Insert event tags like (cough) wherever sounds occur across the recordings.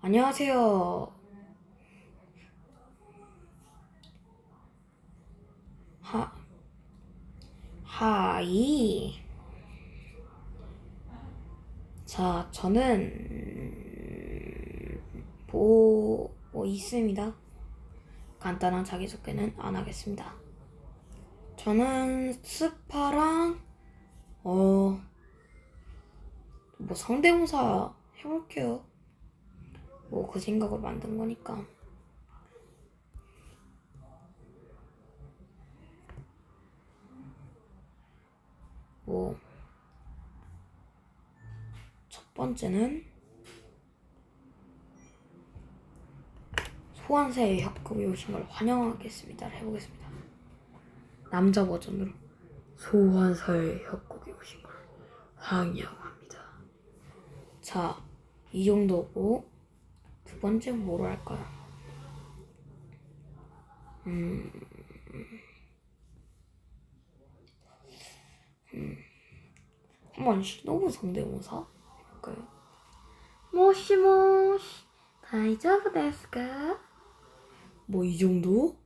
안녕하세요. 하, 하이. 자, 저는 보고 있습니다. 간단한 자기소개는 안 하겠습니다. 저는 스파랑, 어, 뭐 성대모사 해볼게요. 뭐 그 생각으로 만든 거니까. 뭐, 첫 번째는 소환사의 협곡에 오신 걸 환영하겠습니다. 해보겠습니다. 남자 버전으로 소환사의 협곡에 오신 걸 환영합니다. 자, 이 정도고 두 번째 뭐로 할까요? 음, 음, 한번 신호부 성대모사 해볼까요? 모시모시 다이저브 데스까? 뭐 이 정도?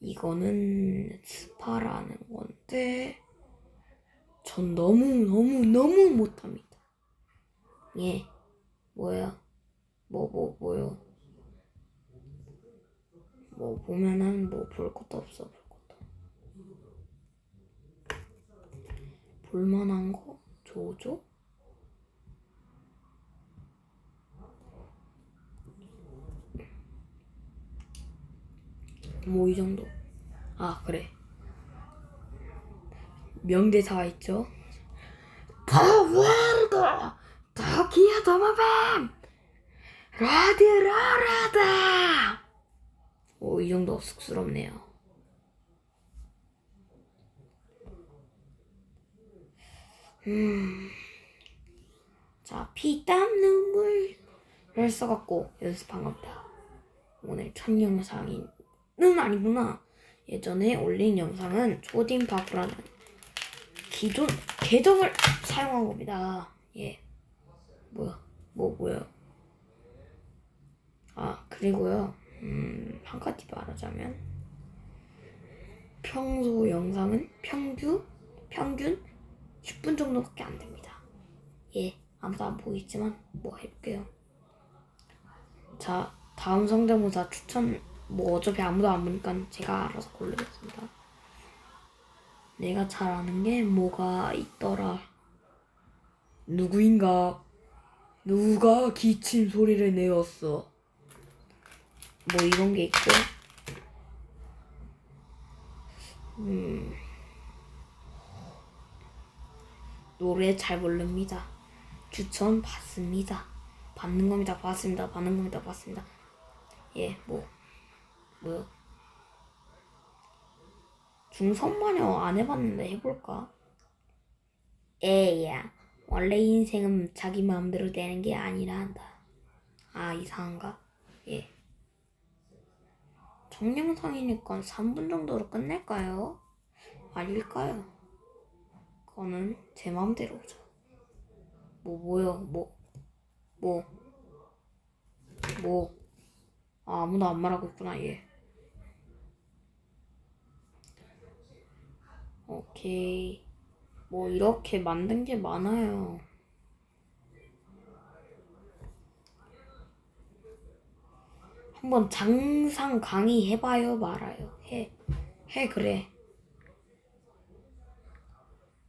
이거는 스파라는 건데 전 너무 너무 너무 못합니다. 예, 뭐야? 뭐, 뭐, 뭐요? 뭐, 보면은 뭐 볼 것도 없어, 볼 것도. 볼만한 거? 조조? 뭐, 이 정도. 아, 그래. 명대사가 있죠? 더 월드! 더기야 도마뱀! 라디라라다! 오, 이 정도 쑥스럽네요. 음. 자, 피땀 눈물을 써갖고 연습한 겁니다. 오늘 첫 영상은 아니구나. 예전에 올린 영상은 초딩 바구라는 기존 계정을 사용한 겁니다. 예. 뭐야? 뭐 뭐야? 아 그리고요. 음, 한 가지 말하자면 평소 영상은 평균 평균 10분 정도밖에 안 됩니다. 예, 아무도 안 보이지만 뭐 해볼게요. 자, 다음 성대모사 추천 뭐 어차피 아무도 안 보니까 제가 알아서 고르겠습니다. 내가 잘 아는 게 뭐가 있더라. 누구인가? 누가 기침 소리를 내었어? 뭐 이런 게 있고, 음, 노래 잘 부릅니다. 추천 받습니다. 받는 겁니다. 받습니다. 받는 겁니다. 받습니다. 예, 뭐, 뭐요? 중성마녀 안 해봤는데 해볼까? 에야, 원래 인생은 자기 마음대로 되는 게 아니라 한다. 아, 이상한가? 예. 정영상이니까 3분 정도로 끝낼까요? 아닐까요? 그거는 제 마음대로죠. 뭐, 뭐요? 뭐, 뭐, 뭐. 아, 아무도 안 말하고 있구나, 얘. 오케이. 뭐 이렇게 만든 게 많아요. 한번 장상 강의 해봐요 말아요. 해. 해 그래.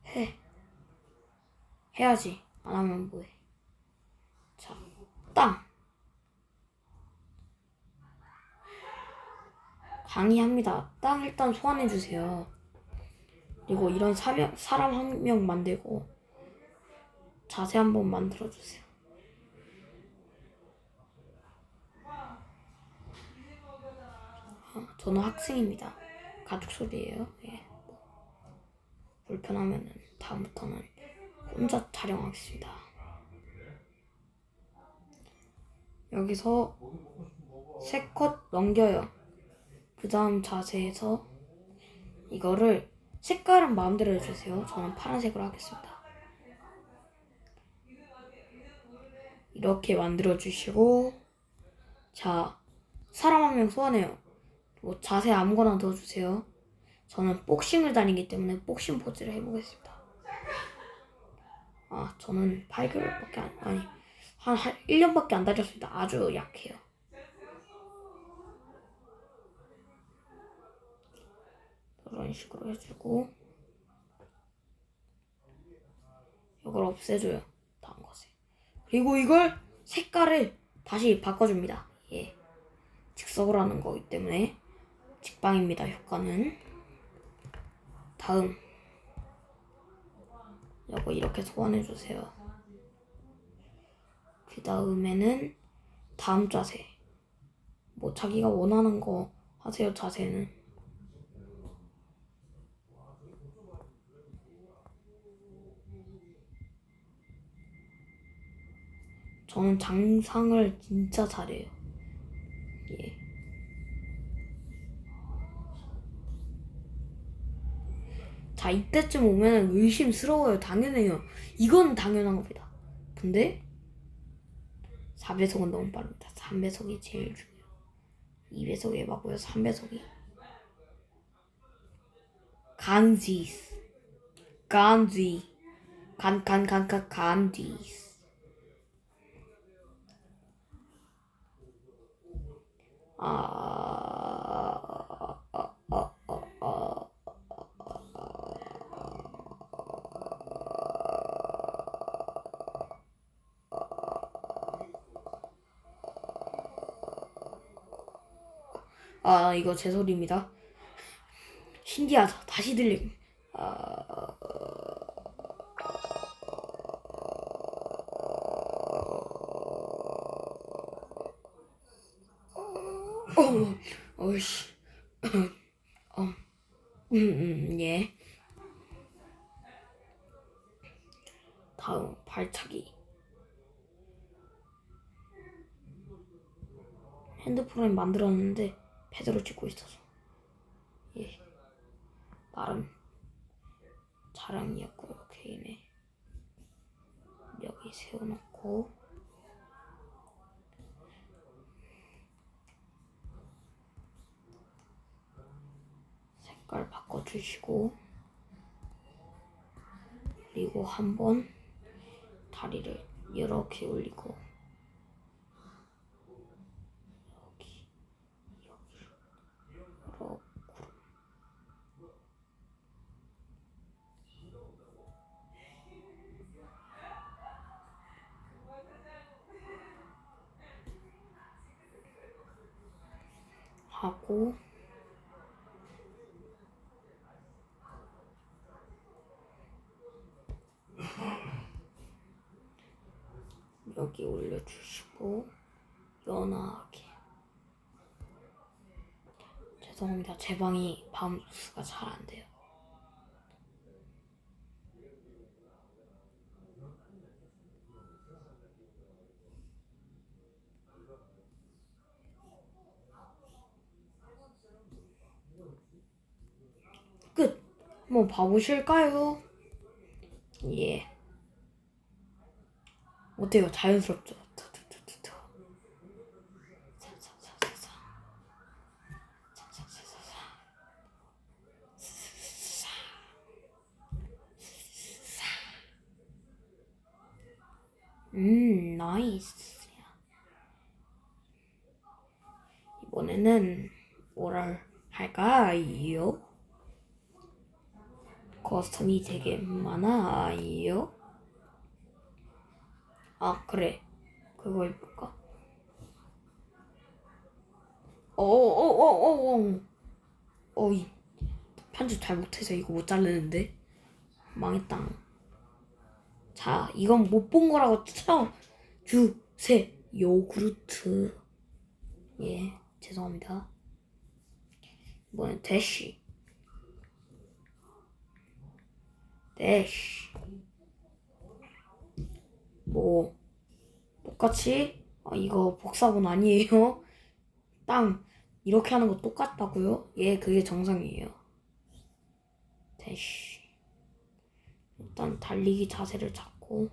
해. 해야지. 안 하면 뭐해. 자, 땅. 강의합니다. 땅 일단 소환해 주세요. 그리고 이런 사명, 사람 한 명 만들고 자세 한번 만들어 주세요. 아, 저는 학생입니다. 가족 소리예요. 예. 불편하면은 다음부터는 혼자 촬영하겠습니다. 여기서 세 컷 넘겨요. 그 다음 자세에서 이거를 색깔은 마음대로 해주세요. 저는 파란색으로 하겠습니다. 이렇게 만들어 주시고 자 사람 한 명 소환해요. 뭐 자세 아무거나 넣어주세요. 저는 복싱을 다니기 때문에 복싱 포즈를 해보겠습니다. 아 저는 8개월밖에 안 아니 한, 한 1년밖에 안 다녔습니다. 아주 약해요. 이런 식으로 해주고 이걸 없애줘요. 다음 것에. 그리고 이걸 색깔을 다시 바꿔줍니다. 예. 즉석으로 하는 거기 때문에 직방입니다. 효과는. 다음. 이거 이렇게 소환해 주세요. 그 다음에는 다음 자세. 뭐 자기가 원하는 거 하세요. 자세는. 저는 장상을 진짜 잘해요. 예. 자, 이때쯤 오면 의심스러워요. 당연해요. 이건 당연한 겁니다. 근데 4배속은 너무 빠릅니다. 3배속이 제일 중요해요. 2배속 에바고요. 3배속이 간지스 간지 간 간 간 간 간지스 아, 아, 아, 아, 아. 아, 이거 제 소리입니다. 신기하다. 다시 들림. 아, 어, 어이씨. 어, 음, 음, 예. 다음 발차기. 핸드폰을 만들었는데 패드로 찍고 있어서 예 나름 자랑이었고요 개인의 여기 세워놓고 색깔 바꿔주시고 그리고 한번 다리를 이렇게 올리고 여기 여기 이렇게 하고 여기 올려주시고 연하게 죄송합니다 제 방이 밤수가 잘 안 돼요 끝! 한번 봐보실까요? 예 어때요? 자연스럽죠? 음, 나이스. 이번에는 뭐를 할까요? 커스텀이 되게 많아요. 아 그래. 그거 해볼까? 어어어어어 어이 편집 잘 못해서 이거 못 자르는데? 망했다. 자 이건 못 본 거라고 쳐주세요 요구르트. 예 죄송합니다. 이번엔 대쉬. 대쉬 뭐 똑같이 아, 이거 복사본 아니에요? (laughs) 땅 이렇게 하는 거 똑같다고요? 예, 그게 정상이에요. 대쉬 일단 달리기 자세를 잡고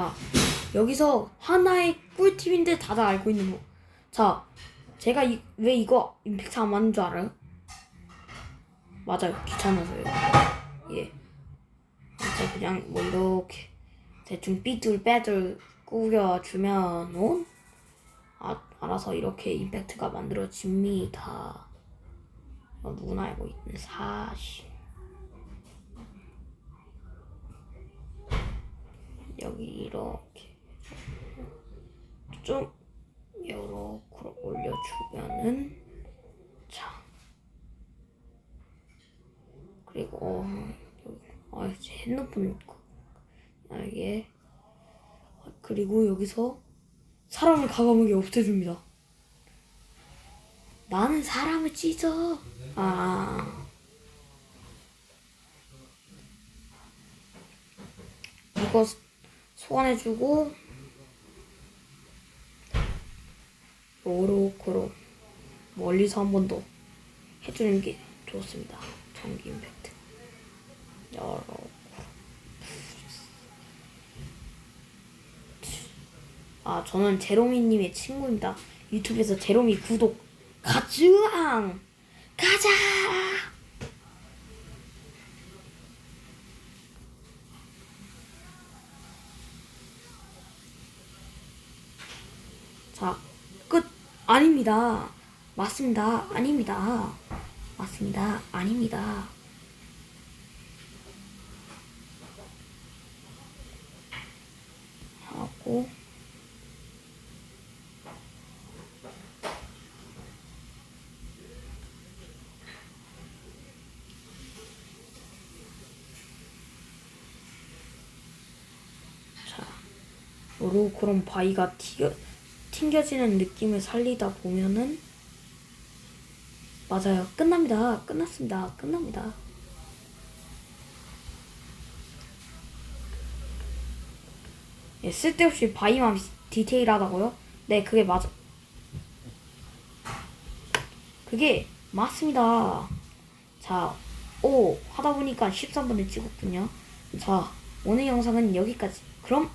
자, 여기서 하나의 꿀팁인데 다들 알고 있는 거. 자, 제가 이, 왜 이거 임팩트 안 맞는 줄 알아요? 맞아요. 귀찮아서요. 예. 진짜 그냥 뭐 이렇게 대충 삐뚤 빼뚤 꾸겨주면 아, 알아서 이렇게 임팩트가 만들어집니다. 누구나 알고 있는 사실. 여기 이렇게 좀 요렇게 올려주면은 자 그리고 어, 여기 아제 핸드폰 아, 이게 아, 그리고 여기서 사람을 가감하게 없애줍니다. 나는 사람을 찢어. 아. 이거 소환해주고 요로코로 멀리서 한 번 더 해주는 게 좋습니다. 전기 임팩트. 요로. 아 저는 제로미님의 친구입니다. 유튜브에서 제로미 구독 가즈왕 가자. 자, 끝. 아닙니다. 맞습니다. 아닙니다. 맞습니다. 아닙니다. 하고 자, 요로 그런 바위가 튀겨 튕겨지는 느낌을 살리다 보면은 맞아요. 끝납니다. 끝났습니다. 끝납니다. 예, 쓸데없이 바위만 디테일하다고요? 네, 그게 맞아. 그게 맞습니다. 자, 오 하다 보니까 13분을 찍었군요. 자, 오늘 영상은 여기까지. 그럼